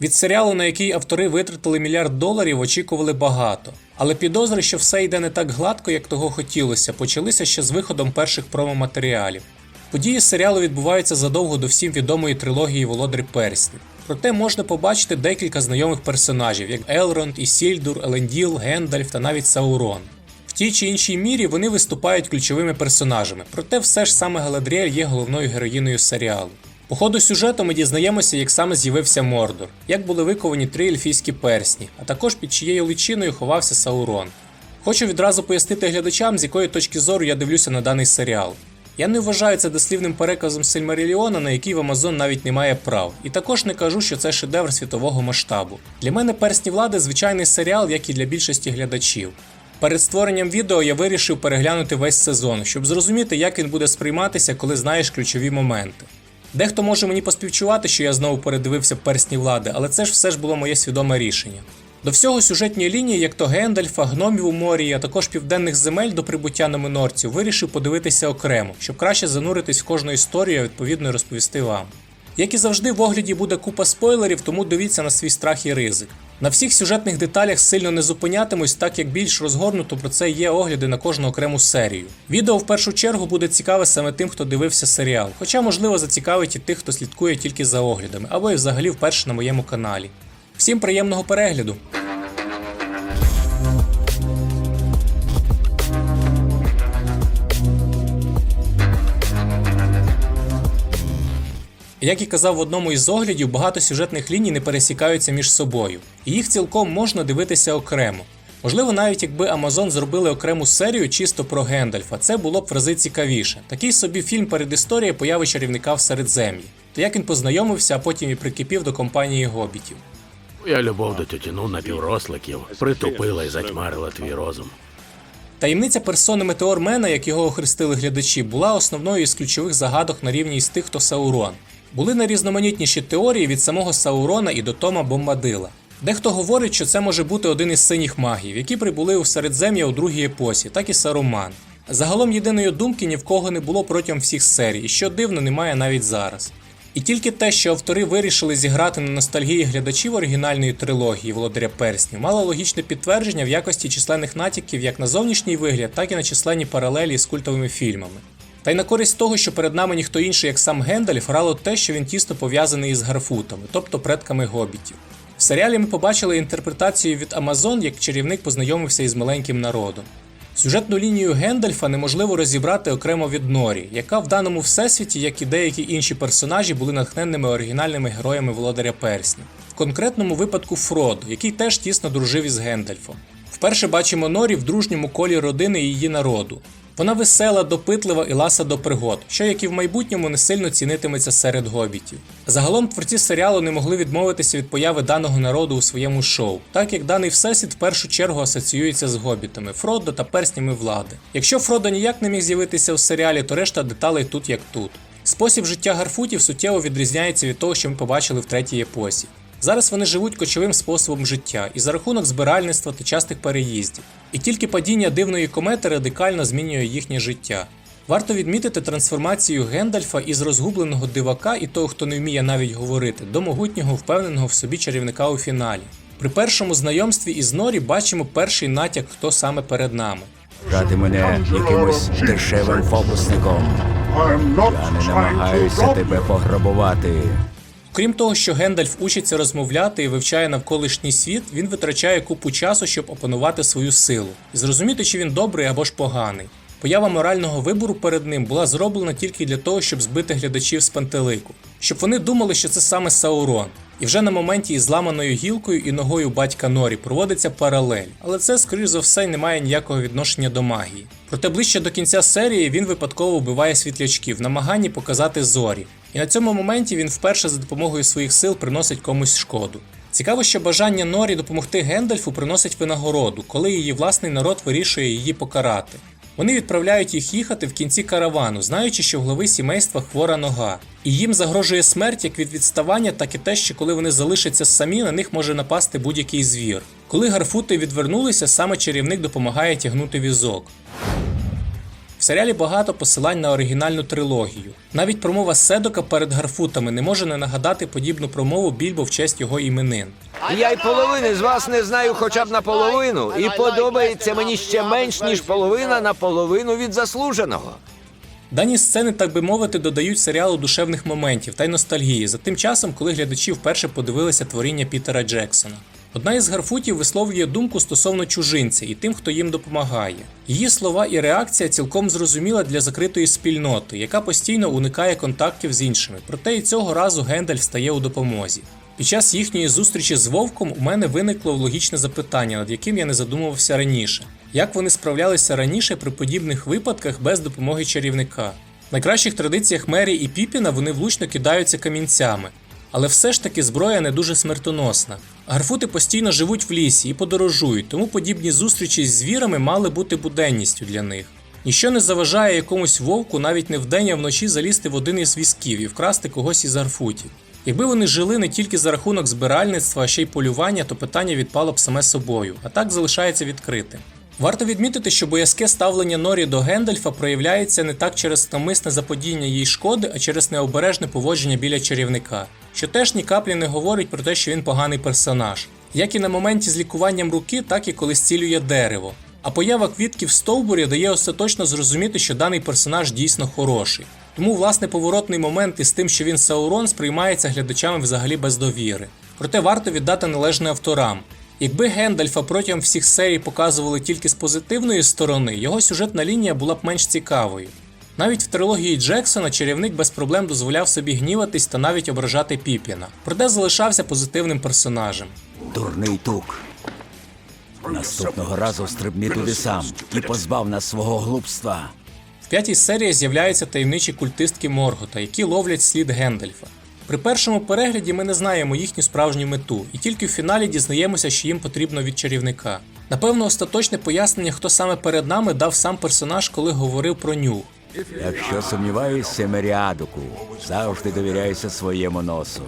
Від серіалу, на який автори витратили мільярд доларів, очікували багато. Але підозри, що все йде не так гладко, як того хотілося, почалися ще з виходом перших промо-матеріалів. Події серіалу відбуваються задовго до всім відомої трилогії Володар Перснів. Проте можна побачити декілька знайомих персонажів, як Елронд, Ісільдур, Еленділ, Гендальф та навіть Саурон. В тій чи іншій мірі вони виступають ключовими персонажами, проте все ж саме Галадріель є головною героїною серіалу. По ходу сюжету ми дізнаємося, як саме з'явився Мордор, як були виковані три ельфійські персні, а також під чиєю личиною ховався Саурон. Хочу відразу пояснити глядачам, з якої точки зору я дивлюся на даний серіал. Я не вважаю це дослівним переказом Сильмаріліона, на який в Амазон навіть немає прав, і також не кажу, що це шедевр світового масштабу. Для мене персні влади звичайний серіал, як і для більшості глядачів. Перед створенням відео я вирішив переглянути весь сезон, щоб зрозуміти, як він буде сприйматися, коли знаєш ключові моменти. Дехто може мені поспівчувати, що я знову передивився персні влади, але це ж все ж було моє свідоме рішення. До всього сюжетні лінії, як то Гендальфа, гномів у морі, а також південних земель до прибуття номинорців, вирішив подивитися окремо, щоб краще зануритись в кожну історію, а відповідно і розповісти вам. Як і завжди, в огляді буде купа спойлерів, тому дивіться на свій страх і ризик. На всіх сюжетних деталях сильно не зупинятимусь, так як більш розгорнуто про це є огляди на кожну окрему серію. Відео в першу чергу буде цікаве саме тим, хто дивився серіал, хоча можливо зацікавить і тих, хто слідкує тільки за оглядами, або і взагалі вперше на моєму каналі. Всім приємного перегляду! Як і казав в одному із оглядів, багато сюжетних ліній не пересікаються між собою, і їх цілком можна дивитися окремо. Можливо, навіть якби Amazon зробили окрему серію чисто про Гендальфа, це було б в рази цікавіше. Такий собі фільм перед історією появи чарівника в Середзем'ї, та як він познайомився, а потім і прикипів до компанії гобітів. Я любов до тютюну напівросликів притупила і затьмарила твій розум. Таємниця персони Метеормена, як його охрестили глядачі, була основною із ключових загадок на рівні із тих, хто Саурон. Були найрізноманітніші теорії від самого Саурона і до Тома Бомбадила. Дехто говорить, що це може бути один із синіх магів, які прибули у Середзем'я у другій епосі, так і Саруман. Загалом єдиної думки ні в кого не було протягом всіх серій, що дивно, немає навіть зараз. І тільки те, що автори вирішили зіграти на ностальгії глядачів оригінальної трилогії Володаря Перснів, мало логічне підтвердження в якості численних натяків як на зовнішній вигляд, так і на численні паралелі з культовими фільмами. Та й на користь того, що перед нами ніхто інший, як сам Гендальф, грало те, що він тісно пов'язаний із Гарфутами, тобто предками гобітів. В серіалі ми побачили інтерпретацію від Амазон, як чарівник познайомився із маленьким народом. Сюжетну лінію Гендальфа неможливо розібрати окремо від Норі, яка в даному всесвіті, як і деякі інші персонажі, були натхненними оригінальними героями Володаря Перснів. В конкретному випадку Фродо, який теж тісно дружив із Гендальфом. Вперше бачимо Норі в дружньому колі родини її народу. Вона весела, допитлива і ласа до пригод, що як і в майбутньому не сильно цінитиметься серед гобітів. Загалом творці серіалу не могли відмовитися від появи даного народу у своєму шоу, так як даний всесвіт в першу чергу асоціюється з гобітами, Фродо та перснями влади. Якщо Фродо ніяк не міг з'явитися в серіалі, то решта деталей тут як тут. Спосіб життя гарфутів суттєво відрізняється від того, що ми побачили в третій епосі. Зараз вони живуть кочовим способом життя і за рахунок збиральництва та частих переїздів. І тільки падіння дивної комети радикально змінює їхнє життя. Варто відмітити трансформацію Гендальфа із розгубленого дивака і того, хто не вміє навіть говорити, до могутнього впевненого в собі чарівника у фіналі. При першому знайомстві із Норі бачимо перший натяк, хто саме перед нами. Вважати мене якимось дешевим фокусником. Я не намагаюся тебе пограбувати. Крім того, що Гендальф учиться розмовляти і вивчає навколишній світ, він витрачає купу часу, щоб опанувати свою силу і зрозуміти, чи він добрий або ж поганий. Поява морального вибору перед ним була зроблена тільки для того, щоб збити глядачів з пантелику, щоб вони думали, що це саме Саурон. І вже на моменті із зламаною гілкою і ногою батька Норі проводиться паралель, але це, скоріш за все, не має ніякого відношення до магії. Проте ближче до кінця серії він випадково вбиває світлячків в намаганні показати зорі. І на цьому моменті він вперше за допомогою своїх сил приносить комусь шкоду. Цікаво, що бажання Норі допомогти Гендальфу приносить винагороду, коли її власний народ вирішує її покарати. Вони відправляють їх їхати в кінці каравану, знаючи, що в глави сімейства хвора нога. І їм загрожує смерть як від відставання, так і те, що коли вони залишаться самі, на них може напасти будь-який звір. Коли гарфути відвернулися, саме чарівник допомагає тягнути візок. Серіалі багато посилань на оригінальну трилогію. Навіть промова Седока перед гарфутами не може не нагадати подібну промову Більбо в честь його іменин. Я й половини з вас не знаю хоча б наполовину, і подобається мені ще менш, ніж половина на половину від заслуженого. Дані сцени, так би мовити, додають серіалу душевних моментів та й ностальгії за тим часом, коли глядачі вперше подивилися творіння Пітера Джексона. Одна із гарфутів висловлює думку стосовно чужинця і тим, хто їм допомагає. Її слова і реакція цілком зрозуміла для закритої спільноти, яка постійно уникає контактів з іншими. Проте і цього разу Гендальф стає у допомозі. Під час їхньої зустрічі з вовком у мене виникло логічне запитання, над яким я не задумувався раніше. Як вони справлялися раніше при подібних випадках без допомоги чарівника? В найкращих традиціях Мері і Піпіна вони влучно кидаються камінцями, але все ж таки зброя не дуже смертоносна. Гарфути постійно живуть в лісі і подорожують, тому подібні зустрічі з звірами мали бути буденністю для них. Ніщо не заважає якомусь вовку навіть не вдень, а вночі залізти в один із візків і вкрасти когось із гарфутів. Якби вони жили не тільки за рахунок збиральництва, а ще й полювання, то питання відпало б саме собою, а так залишається відкритим. Варто відмітити, що боязке ставлення Норі до Гендальфа проявляється не так через навмисне заподіяння їй шкоди, а через необережне поводження біля чарівника, що теж ні каплі не говорить про те, що він поганий персонаж, як і на моменті з лікуванням руки, так і коли зцілює дерево. А поява квітки в стовбурі дає остаточно зрозуміти, що даний персонаж дійсно хороший. Тому, власне, поворотний момент із тим, що він Саурон, сприймається глядачами взагалі без довіри. Проте варто віддати належне авторам. Якби Гендальфа протягом всіх серій показували тільки з позитивної сторони, його сюжетна лінія була б менш цікавою. Навіть в трилогії Джексона чарівник без проблем дозволяв собі гніватись та навіть ображати Піпіна, проте залишався позитивним персонажем. Дурний тук. Наступного разу стрибни туди сам і позбав нас свого глупства. В п'ятій серії з'являються таємничі культистки Моргота, які ловлять слід Гендальфа. При першому перегляді ми не знаємо їхню справжню мету, і тільки в фіналі дізнаємося, що їм потрібно від чарівника. Напевно, остаточне пояснення, хто саме перед нами дав сам персонаж, коли говорив про нюх. Якщо сумніваєшся, Меріадуку, завжди довіряйся своєму носу.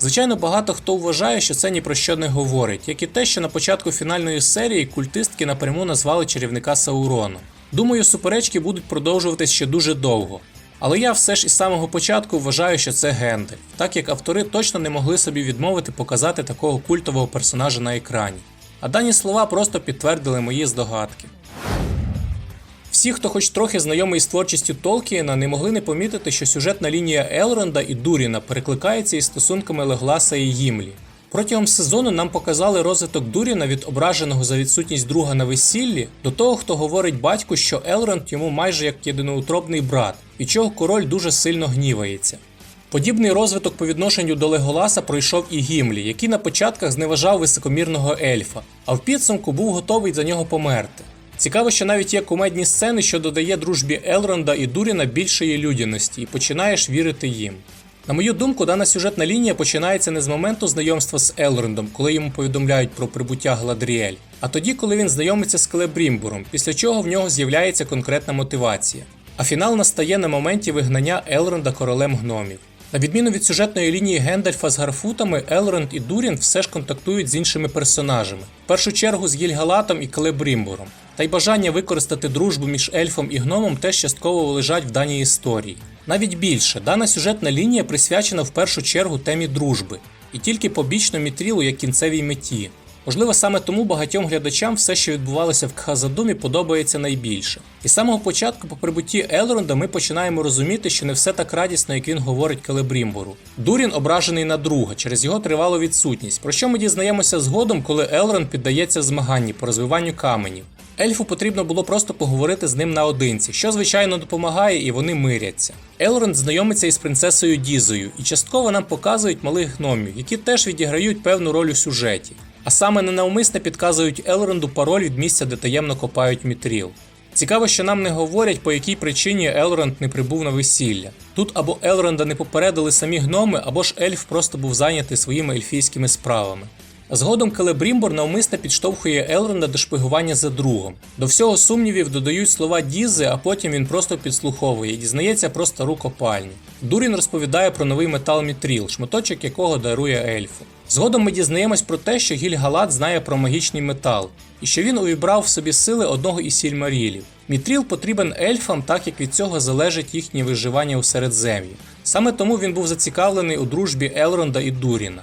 Звичайно, багато хто вважає, що це ні про що не говорить, як і те, що на початку фінальної серії культистки напряму назвали чарівника Сауроном. Думаю, суперечки будуть продовжуватись ще дуже довго. Але я все ж із самого початку вважаю, що це Гендель, так як автори точно не могли собі відмовити показати такого культового персонажа на екрані. А дані слова просто підтвердили мої здогадки. Всі, хто хоч трохи знайомий з творчістю Толкієна, не могли не помітити, що сюжетна лінія Елронда і Дуріна перекликається із стосунками Легласа і Гімлі. Протягом сезону нам показали розвиток Дуріна від ображеного за відсутність друга на весіллі до того, хто говорить батьку, що Елронд йому майже як єдиноутробний брат, від чого король дуже сильно гнівається. Подібний розвиток по відношенню до Леголаса пройшов і Гімлі, який на початках зневажав високомірного ельфа, а в підсумку був готовий за нього померти. Цікаво, що навіть є кумедні сцени, що додає дружбі Елронда і Дуріна більшої людяності, і починаєш вірити їм. На мою думку, дана сюжетна лінія починається не з моменту знайомства з Елрондом, коли йому повідомляють про прибуття Гладріель, а тоді, коли він знайомиться з Келебрімбуром, після чого в нього з'являється конкретна мотивація. А фінал настає на моменті вигнання Елронда королем гномів. На відміну від сюжетної лінії Гендальфа з Гарфутами, Елронд і Дурін все ж контактують з іншими персонажами, в першу чергу з Гільгалатом і Келебрімбуром. Та й бажання використати дружбу між ельфом і гномом теж частково лежать в даній історії. Навіть більше, дана сюжетна лінія присвячена в першу чергу темі дружби, і тільки побічно мітрілу як кінцевій меті. Можливо, саме тому багатьом глядачам все, що відбувалося в Кхазадумі, подобається найбільше. І з самого початку, по прибутті Елронда, ми починаємо розуміти, що не все так радісно, як він говорить Келебрімбору. Дурін ображений на друга через його тривалу відсутність, про що ми дізнаємося згодом, коли Елронд піддається змаганні по розвиванню каменів. Ельфу потрібно було просто поговорити з ним наодинці, що звичайно допомагає, і вони миряться. Елронд знайомиться із принцесою Дізою, і частково нам показують малих гномів, які теж відіграють певну роль у сюжеті. А саме ненавмисне підказують Елронду пароль від місця, де таємно копають мітріл. Цікаво, що нам не говорять, по якій причині Елронд не прибув на весілля. Тут або Елронда не попередили самі гноми, або ж ельф просто був зайнятий своїми ельфійськими справами. Згодом Келебрімбор навмисно підштовхує Елронда до шпигування за другом. До всього сумнівів додають слова Дізи, а потім він просто підслуховує і дізнається про стару копальню. Дурін розповідає про новий метал Мітріл, шматочок якого дарує ельфу. Згодом ми дізнаємось про те, що Гіль-Галат знає про магічний метал, і що він увібрав в собі сили одного із сільмарілів. Мітріл потрібен ельфам, так як від цього залежить їхнє виживання у середзем'ї. Саме тому він був зацікавлений у дружбі Елронда і Дуріна.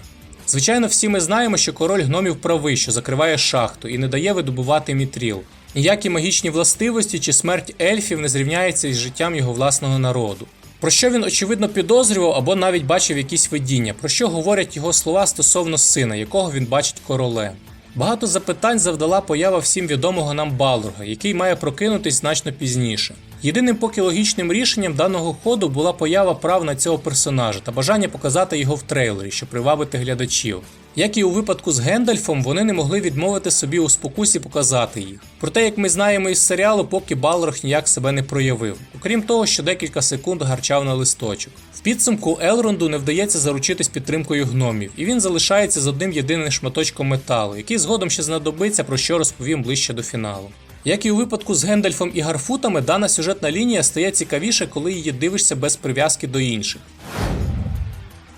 Звичайно, всі ми знаємо, що король гномів правий, що закриває шахту і не дає видобувати мітріл. Ніякі магічні властивості чи смерть ельфів не зрівняється із життям його власного народу. Про що він очевидно підозрював або навіть бачив якісь видіння, про що говорять його слова стосовно сина, якого він бачить королем. Багато запитань завдала поява всім відомого нам Балурга, який має прокинутись значно пізніше. Єдиним поки логічним рішенням даного ходу була поява прав на цього персонажа та бажання показати його в трейлері, щоб привабити глядачів. Як і у випадку з Гендальфом, вони не могли відмовити собі у спокусі показати їх. Проте, як ми знаємо із серіалу, поки Балрог ніяк себе не проявив, окрім того, що декілька секунд гарчав на листочок. В підсумку Елронду не вдається заручитись підтримкою гномів, і він залишається з одним єдиним шматочком металу, який згодом ще знадобиться, про що розповім ближче до фіналу. Як і у випадку з Гендальфом і Гарфутами, дана сюжетна лінія стає цікавіше, коли її дивишся без прив'язки до інших.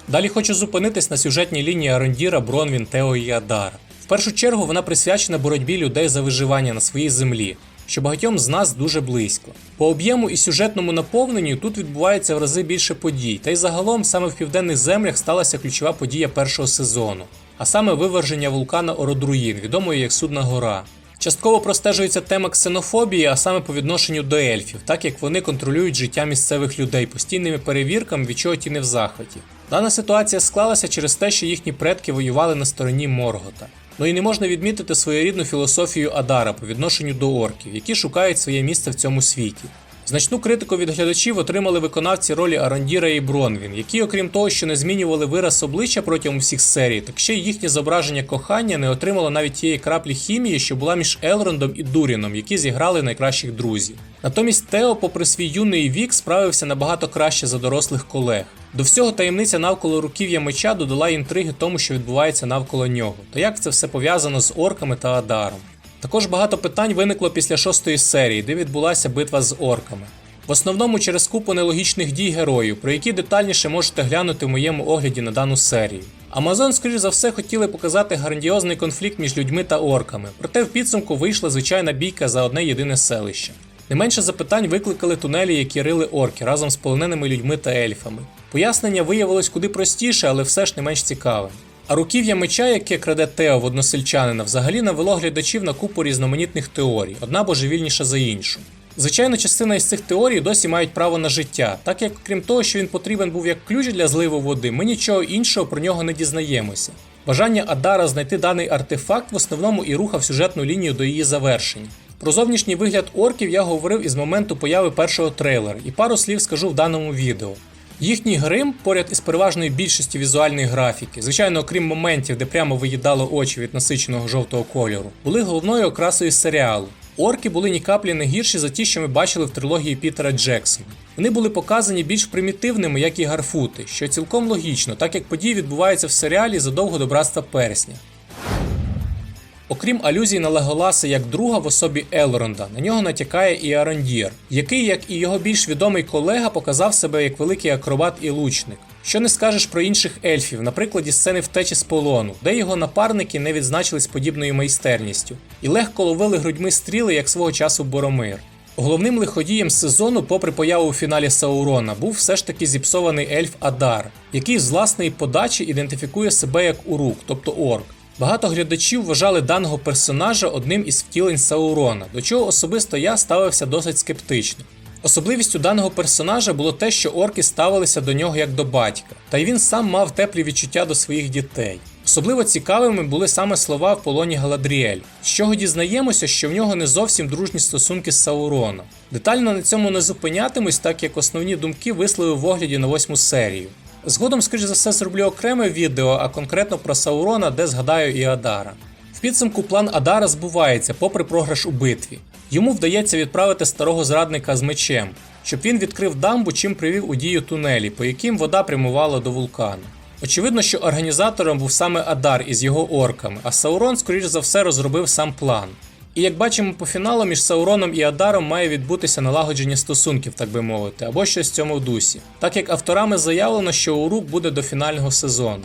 Далі хочу зупинитись на сюжетній лінії Арондіра, Бронвін, Тео і Адара. В першу чергу вона присвячена боротьбі людей за виживання на своїй землі, що багатьом з нас дуже близько. По об'єму і сюжетному наповненню тут відбувається в рази більше подій, та й загалом саме в південних землях сталася ключова подія першого сезону, а саме виверження вулкана Ородруїн, відомої як Судна Гора. Частково простежується тема ксенофобії, а саме по відношенню до ельфів, так як вони контролюють життя місцевих людей постійними перевірками, від чого ті не в захваті. Дана ситуація склалася через те, що їхні предки воювали на стороні Моргота. Ну і не можна відмітити своєрідну філософію Адара по відношенню до орків, які шукають своє місце в цьому світі. Значну критику від глядачів отримали виконавці ролі Арандіра і Бронвін, які, окрім того, що не змінювали вираз обличчя протягом всіх серій, так ще й їхнє зображення кохання не отримало навіть тієї краплі хімії, що була між Елрондом і Дуріном, які зіграли найкращих друзів. Натомість Тео, попри свій юний вік, справився набагато краще за дорослих колег. До всього таємниця навколо руків'я меча додала інтриги тому, що відбувається навколо нього, та як це все пов'язано з орками та Адаром. Також багато питань виникло після шостої серії, де відбулася битва з орками. В основному через купу нелогічних дій героїв, про які детальніше можете глянути в моєму огляді на дану серію. Амазон, скоріш за все, хотіли показати грандіозний конфлікт між людьми та орками, проте в підсумку вийшла звичайна бійка за одне єдине селище. Не менше запитань викликали тунелі, які рили орки разом з полоненими людьми та ельфами. Пояснення виявилось куди простіше, але все ж не менш цікавим. А руків'я меча, яке краде Тео в односельчанина, взагалі навело глядачів на купу різноманітних теорій, одна божевільніша за іншу. Звичайно, частина із цих теорій досі мають право на життя, так як крім того, що він потрібен був як ключ для зливу води, ми нічого іншого про нього не дізнаємося. Бажання Адара знайти даний артефакт в основному і рухав сюжетну лінію до її завершення. Про зовнішній вигляд орків я говорив із моменту появи першого трейлера, і пару слів скажу в даному відео. Їхній грим, поряд із переважною більшістю візуальної графіки, звичайно, окрім моментів, де прямо виїдало очі від насиченого жовтого кольору, були головною окрасою серіалу. Орки були ні каплі не гірші за ті, що ми бачили в трилогії Пітера Джексона. Вони були показані більш примітивними, як і гарфути, що цілком логічно, так як події відбуваються в серіалі задовго до братства персня. Окрім алюзій на Леголаса як друга в особі Елронда, на нього натякає і Арандір, який, як і його більш відомий колега, показав себе як великий акробат і лучник. Що не скажеш про інших ельфів, на прикладі сцени втечі з полону, де його напарники не відзначились подібною майстерністю, і легко ловили грудьми стріли, як свого часу Боромир. Головним лиходієм сезону, попри появу у фіналі Саурона, був все ж таки зіпсований ельф Адар, який з власної подачі ідентифікує себе як урук, тобто орк. Багато глядачів вважали даного персонажа одним із втілень Саурона, до чого особисто я ставився досить скептично. Особливістю даного персонажа було те, що орки ставилися до нього як до батька, та й він сам мав теплі відчуття до своїх дітей. Особливо цікавими були саме слова в полоні Галадріель, з чого дізнаємося, що в нього не зовсім дружні стосунки з Сауроном. Детально на цьому не зупинятимусь, так як основні думки висловив в огляді на восьму серію. Згодом, скоріш за все, зроблю окреме відео, а конкретно про Саурона, де згадаю і Адара. В підсумку план Адара збувається, попри програш у битві. Йому вдається відправити старого зрадника з мечем, щоб він відкрив дамбу, чим привів у дію тунелі, по яким вода прямувала до вулкану. Очевидно, що організатором був саме Адар із його орками, а Саурон, скоріш за все, розробив сам план. І як бачимо по фіналу, між Сауроном і Адаром має відбутися налагодження стосунків, так би мовити, або щось в цьому дусі, так як авторами заявлено, що Урук буде до фінального сезону.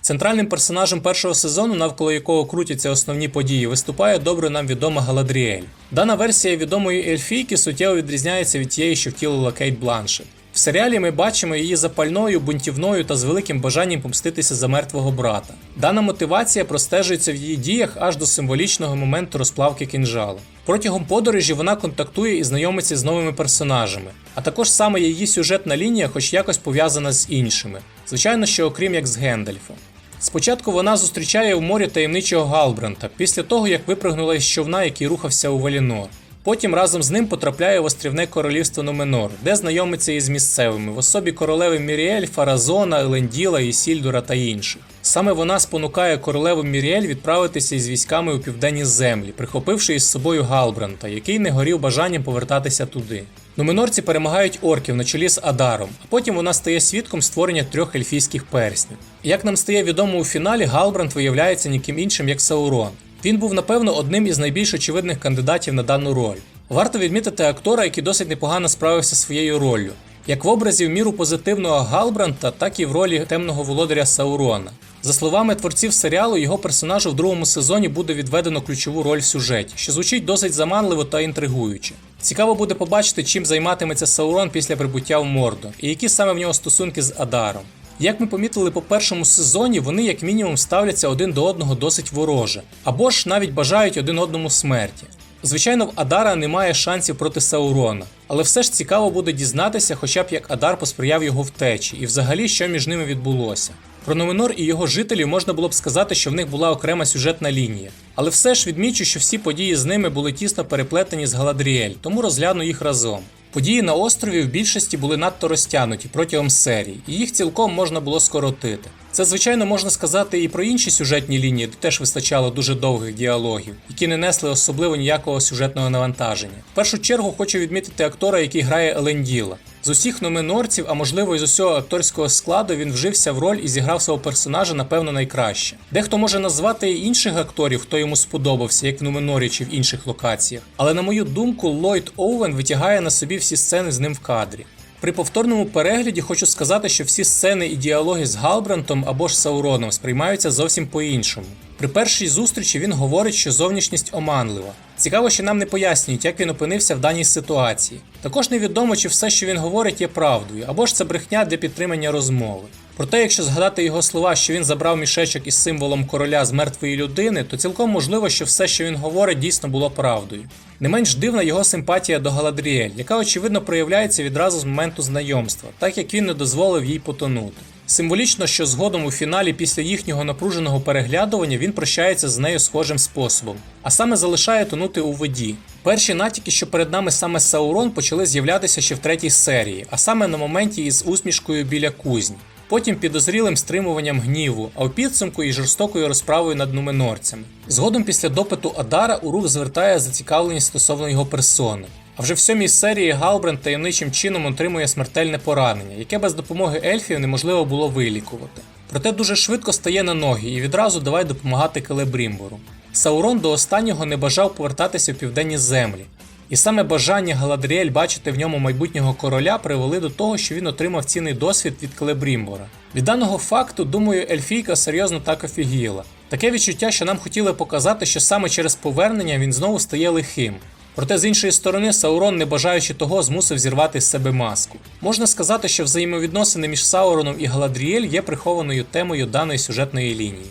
Центральним персонажем першого сезону, навколо якого крутяться основні події, виступає добре нам відома Галадріель. Дана версія відомої ельфійки суттєво відрізняється від тієї, що втілила Кейт Бланшет. В серіалі ми бачимо її запальною, бунтівною та з великим бажанням помститися за мертвого брата. Дана мотивація простежується в її діях аж до символічного моменту розплавки кінжала. Протягом подорожі вона контактує і знайомиться з новими персонажами, а також саме її сюжетна лінія, хоч якось пов'язана з іншими. Звичайно, що окрім як з Гендальфом. Спочатку вона зустрічає у морі таємничого Галбранта після того, як випрыгнула із човна, який рухався у Валінор. Потім разом з ним потрапляє в острівне королівство Нуменор, де знайомиться із місцевими в особі королеви Міріель, Фаразона, Еленділа, Ісільдура та інших. Саме вона спонукає королеву Міріель відправитися із військами у південні землі, прихопивши із собою Галбранта, який не горів бажанням повертатися туди. Нуменорці перемагають орків на чолі з Адаром, а потім вона стає свідком створення трьох ельфійських перснів. Як нам стає відомо у фіналі, Галбрант виявляється ніким іншим як Саурон. Він був, напевно, одним із найбільш очевидних кандидатів на дану роль. Варто відмітити актора, який досить непогано справився своєю роллю, як в образі в міру позитивного Галбранта, так і в ролі темного володаря Саурона. За словами творців серіалу, його персонажу в другому сезоні буде відведено ключову роль в сюжеті, що звучить досить заманливо та інтригуюче. Цікаво буде побачити, чим займатиметься Саурон після прибуття в Мордор, і які саме в нього стосунки з Адаром. Як ми помітили по першому сезоні, вони як мінімум ставляться один до одного досить вороже, або ж навіть бажають один одному смерті. Звичайно, в Адара немає шансів проти Саурона, але все ж цікаво буде дізнатися, хоча б як Адар посприяв його втечі, і взагалі що між ними відбулося. Про Номенор і його жителів можна було б сказати, що в них була окрема сюжетна лінія. Але все ж відмічу, що всі події з ними були тісно переплетені з Галадріель, тому розгляну їх разом. Події на острові в більшості були надто розтягнуті протягом серії, і їх цілком можна було скоротити. Це, звичайно, можна сказати і про інші сюжетні лінії, де теж вистачало дуже довгих діалогів, які не несли особливо ніякого сюжетного навантаження. В першу чергу хочу відмітити актора, який грає Еленділа. З усіх номенорців, а можливо і з усього акторського складу, він вжився в роль і зіграв свого персонажа, напевно, найкраще. Дехто може назвати і інших акторів, хто йому сподобався, як в Нуменорі чи в інших локаціях. Але на мою думку, Ллойд Оуен витягає на собі всі сцени з ним в кадрі. При повторному перегляді хочу сказати, що всі сцени і діалоги з Галбрантом або ж Сауроном сприймаються зовсім по-іншому. При першій зустрічі він говорить, що зовнішність оманлива. Цікаво, що нам не пояснюють, як він опинився в даній ситуації. Також невідомо, чи все, що він говорить, є правдою, або ж це брехня для підтримання розмови. Проте, якщо згадати його слова, що він забрав мішечок із символом короля з мертвої людини, то цілком можливо, що все, що він говорить, дійсно було правдою. Не менш дивна його симпатія до Галадріель, яка очевидно проявляється відразу з моменту знайомства, так як він не дозволив їй потонути. Символічно, що згодом у фіналі після їхнього напруженого переглядування він прощається з нею схожим способом, а саме залишає тонути у воді. Перші натяки, що перед нами саме Саурон, почали з'являтися ще в третій серії, а саме на моменті із усмішкою біля кузні. Потім підозрілим стримуванням гніву, а в підсумку і жорстокою розправою над нуменорцями. Згодом після допиту Адара у рух звертає зацікавленість стосовно його персони. А вже в сьомій серії Галбранд таємничим чином отримує смертельне поранення, яке без допомоги ельфів неможливо було вилікувати. Проте дуже швидко стає на ноги і відразу давай допомагати Келебрімбору. Саурон до останнього не бажав повертатися в південні землі. І саме бажання Галадріель бачити в ньому майбутнього короля привели до того, що він отримав цінний досвід від Келебрімбора. Від даного факту, думаю, Ельфійка серйозно так офігіла. Таке відчуття, що нам хотіли показати, що саме через повернення він знову стає лихим. Проте з іншої сторони, Саурон, не бажаючи того, змусив зірвати з себе маску. Можна сказати, що взаємовідносини між Сауроном і Галадріель є прихованою темою даної сюжетної лінії.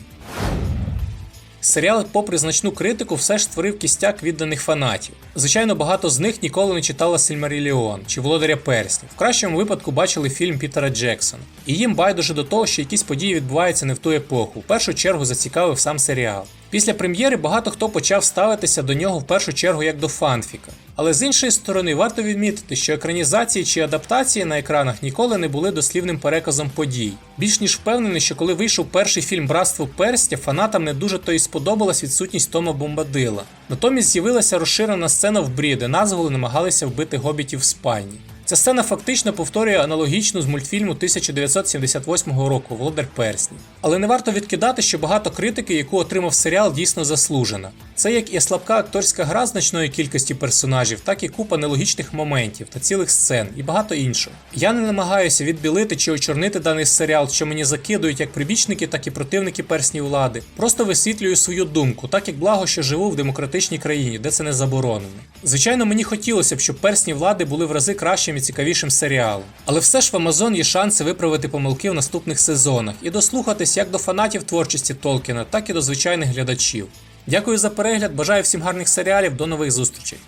Серіал, попри значну критику, все ж створив кістяк відданих фанатів. Звичайно, багато з них ніколи не читали Сільмаріліон чи Володаря Перснів. В кращому випадку бачили фільм Пітера Джексона. І їм байдуже до того, що якісь події відбуваються не в ту епоху. В першу чергу зацікавив сам серіал. Після прем'єри багато хто почав ставитися до нього в першу чергу як до фанфіка. Але з іншої сторони, варто відмітити, що екранізації чи адаптації на екранах ніколи не були дослівним переказом подій. Більш ніж впевнений, що коли вийшов перший фільм Братство перстя, фанатам не дуже то і сподобалась відсутність Тома Бомбадила. Натомість з'явилася розширена сцена в брі, де назволи намагалися вбити гобітів в спальні. Ця сцена фактично повторює аналогічну з мультфільму 1978 року Володар Перснів. Але не варто відкидати, що багато критики, яку отримав серіал, дійсно заслужена. Це як і слабка акторська гра значної кількості персонажів, так і купа нелогічних моментів та цілих сцен і багато іншого. Я не намагаюся відбілити чи очорнити даний серіал, що мені закидують як прибічники, так і противники перснів влади. Просто висвітлюю свою думку, так як благо, що живу в демократичній країні, де це не заборонено. Звичайно, мені хотілося б, щоб персні влади були в рази кращим і цікавішим серіалом. Але все ж в Амазон є шанси виправити помилки в наступних сезонах і дослухатись як до фанатів творчості Толкіна, так і до звичайних глядачів. Дякую за перегляд, бажаю всім гарних серіалів, до нових зустрічей.